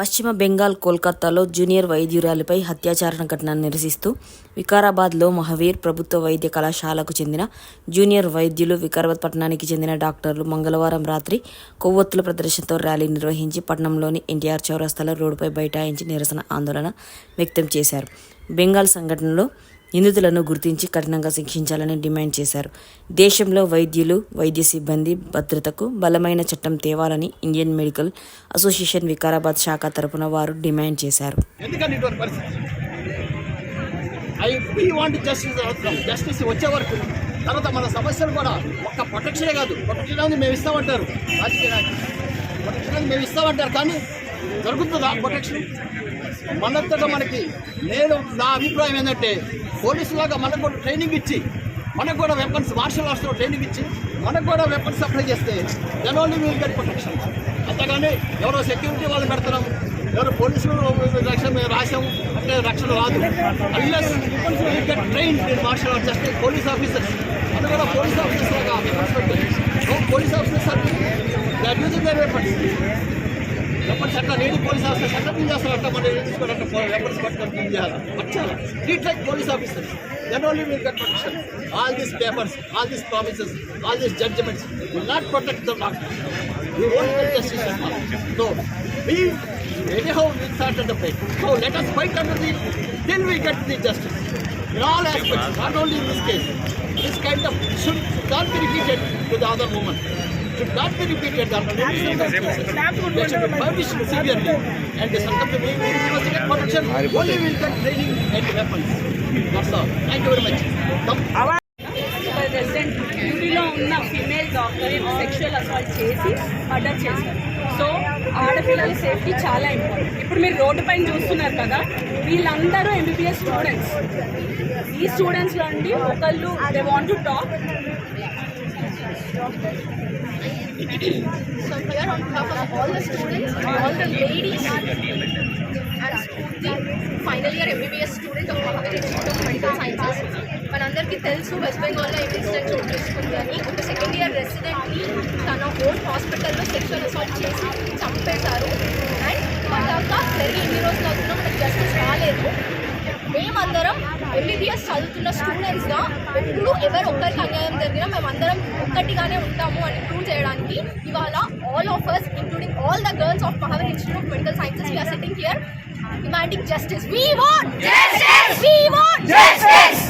పశ్చిమ బెంగాల్ కోల్కతాలో జూనియర్ వైద్యురాలిపై హత్యాచారణ ఘటనను నిరసిస్తూ వికారాబాద్లో మహావీర్ ప్రభుత్వ వైద్య కళాశాలకు చెందిన జూనియర్ వైద్యులు వికారాబాద్ పట్టణానికి చెందిన డాక్టర్లు మంగళవారం రాత్రి కొవ్వొత్తుల ప్రదర్శనతో ర్యాలీ నిర్వహించి పట్టణంలోని ఎన్టీఆర్ చౌరస్తాలో రోడ్డుపై బైఠాయించి నిరసన ఆందోళన వ్యక్తం చేశారు. బెంగాల్ సంఘటనలో నిందితులను గుర్తించి కఠినంగా శిక్షించాలని డిమాండ్ చేశారు. దేశంలో వైద్యులు వైద్య సిబ్బంది భద్రతకు బలమైన చట్టం తేవాలని ఇండియన్ మెడికల్ అసోసియేషన్ వికారాబాద్ శాఖ తరపున వారు డిమాండ్ చేశారు. జస్టిస్ వచ్చే వరకు తర్వాత మన సమస్యలు కూడా ఒక్క ప్రొటెక్షనే కాదు. ప్రొటెక్షన్ మేము ఇస్తామంటారు. రాజకీయ నాయకులు. ప్రొటెక్షన్ మేము ఇస్తామంటారు. కానీ జరుగుతుందా ప్రొటెక్షన్ మనంతటా మనకి నేను నా అభిప్రాయం ఏంటంటే పోలీసులాగా మనకు కూడా ట్రైనింగ్ ఇచ్చి మనకు కూడా వెపన్స్ మార్షల్ ఆర్ట్స్లో ట్రైనింగ్ ఇచ్చి మనకు కూడా వెపన్స్ సప్లై చేస్తే then only we'll get protection అంతేగాని ఎవరో సెక్యూరిటీ వాళ్ళు పెడతాం ఎవరో పోలీసులు రక్షణ మేము రాసాము అంటే రక్షణ రాదు. Unless get train in martial arts just police officers అది కూడా పోలీస్ ఆఫీసర్స్ లాగా పెట్టారు. Police officers they are using weapons weapons అట్లా లేడీ పోలీస్ ఆఫీసర్ చట్టం ఏం చేస్తారు అట్లా మనం తీసుకున్నట్టు వెపన్స్ పట్టుకొని ఏం చేయాలి వచ్చారు treat like police officers then only will get protection all these papers all these promises all these judgements will not protect the doctor we won't get justice at all. So, we, anyhow, we started the fight. So, let us fight under the, till we get the justice. In all aspects, not only in this case. This kind of should not be repeated to the other woman. ఉన్న female చేసి murder so ఆడపిల్లల safety చాలా important ఇప్పుడు మీరు road పైన చూస్తున్నారు కదా వీళ్ళందరూ ఎంబీబీఎస్ స్టూడెంట్స్ ఈ స్టూడెంట్స్లో నుండి ఒకళ్ళు they want to talk So here on behalf of all the students, all the ladies and the final year MBBS student of Mahavir Institute of Medical Sciences. మనందరికీ తెలుసు వెస్ట్ బెంగాల్లో ఏం ఇన్సిడెంట్ చోటు అని ఒక సెకండ్ ఇయర్ రెసిడెంట్ని తన own హాస్పిటల్లో sexual assault చేసి చంపేశారు అండ్ తర్వాత జరిగి ఇన్ని రోజులు అవుతుందో మనకు జస్టిస్ రాలేదు చదువుతున్న స్టూడెంట్స్గా ఇప్పుడు ఎవరు ఒక్కరికి అన్యాయం జరిగినా మేమందరం ఒక్కటిగానే ఉంటాము అని ప్రూవ్ చేయడానికి ఇవాళ all of us including all the girls of Mahavir institute of medical sciences we are sitting here demanding justice we want justice we want justice